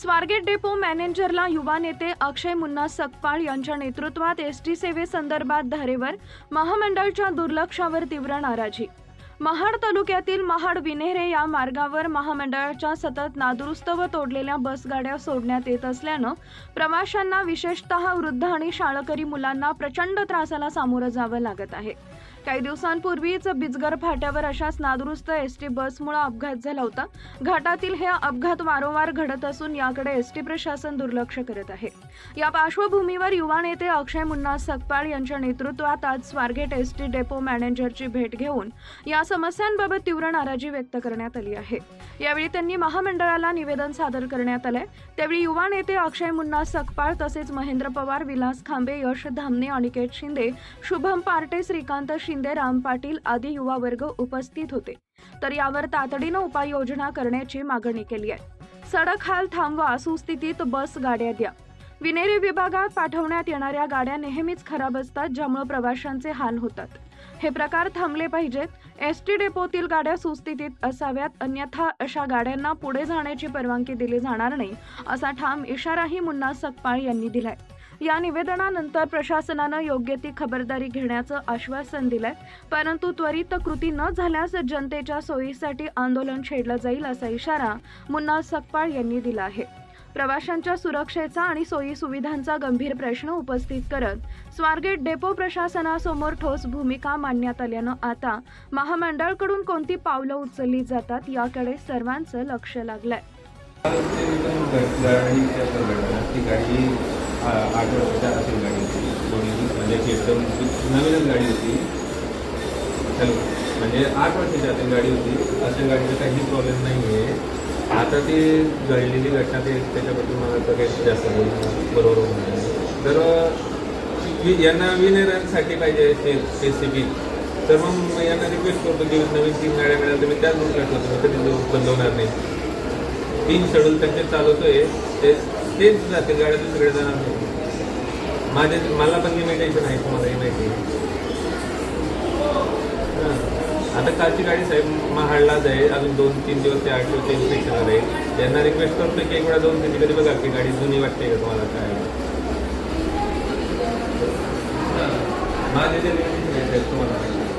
Swargate depot मॅनेजरला युवा नेते अक्षय मुन्ना सकपाळ यांच्या नेतृत्वात एस टी सेवेसंदर्भात धारेवर महामंडळच्या दुर्लक्षावर तीव्र नाराजी. महाड तालुक्यातील महाड विनेरे या मार्गावर महामंडळाच्या सतत नादुरुस्त व तोडलेल्या बसगाड्या सोडण्यात येत असल्यानं प्रवाशांना विशेषतः वृद्ध आणि शाळकरी मुलांना प्रचंड त्रासाला सामोरं जावं लागत आहे. काही दिवसांपूर्वीच बिजगर फाट्यावर अशाच नादुरुस्त एस टी बसमुळे अपघात झाला होता. घाटातील हे अपघात वारंवार घडत असून याकडे एस टी प्रशासन दुर्लक्ष करत आहे. या पार्श्वभूमीवर युवा नेते अक्षय मुन्ना सकपाळ यांच्या नेतृत्वात आज स्वारगेट एस टी डेपो मॅनेजरची भेट घेऊन या समस्यांबाबत तीव्र नाराजी व्यक्त करण्यात आली आहे. यावेळी त्यांनी महामंडळाला निवेदन सादर करण्यात आलंय. त्यावेळी युवा नेते अक्षय मुन्ना सकपाळ तसेच महेंद्र पवार विलास खांबे यश धामणे अनिकेत शिंदे शुभम पार्टे श्रीकांत शिंदे राम पाटील आदी युवा वर्ग उपस्थित होते. तर यावर तातडीनं उपाययोजना करण्याची मागणी केली आहे. सडक हाल थांबवा सुस्थितीत बस गाड्या द्या. विनेरी विभागात पाठवण्यात येणाऱ्या गाड्या नेहमीच खराब असतात ज्यामुळे प्रवाशांचे हाल होतात. हे प्रकार थांबले पाहिजेत. एस टी डेपोतील गाड्या सुस्थितीत असाव्यात अन्यथा अशा गाड्यांना पुढे जाण्याची परवानगी दिली जाणार नाही असा ठाम इशाराही मुन्ना सकपाळ यांनी दिलाय. या निवेदनानंतर प्रशासनानं योग्य ती खबरदारी घेण्याचं आश्वासन दिलंय. परंतु त्वरित कृती न झाल्यास जनतेच्या सोयीसाठी आंदोलन छेडलं जाईल असा इशारा मुन्ना सकपाळ यांनी दिला आहे. प्रवाशांच्या सुरक्षेचा आणि सोयी सुविधांचा गंभीर प्रश्न उपस्थित करत स्वारगेट डेपो प्रशासनासमोर ठोस भूमिका मांडण्यात आल्यानं आता महामंडळकडून कोणती पावलं उचलली जातात याकडे सर्वांचं लक्ष लागलंय. आठ वर्षाच्या असेल गाडी होती. दोन्ही म्हणजे अशी एकदम नवीनच गाडी होती. हॅलो. म्हणजे आठ वर्षाची असेल गाडी होती. अशा गाडीचा काही प्रॉब्लेम नाही आहे आता ती घडलेली घटना ते त्याच्याबद्दल मला तर काही जास्त बरोबर होणार नाही. तर वि- यांना विनेरांसाठी पाहिजे ते रेसिपी तर मग यांना रिक्वेस्ट करतो की नवीन तीन गाड्या मिळाल्या तर मी त्याच रूटला ठेवतो मी कधी होणार नाही. तीन शेड्यूल त्यांचे चालवतोय. ते तेच जाते गाड्या दुसरीकडे जाणार नाही माझे मला पण लिमिटेशन आहे तुम्हालाही माहिती आहे. हां. आता कालची गाडी साहेब महाडला जाईल अजून दोन तीन दिवस ते आठ दिवस इन्स्पेक्शनला राहील त्यांना रिक्वेस्ट करतो की एक वेळा जाऊन कधी कधी बघा की गाडी जुनी वाटते का तुम्हाला काय. माझे जे तुम्हाला माहिती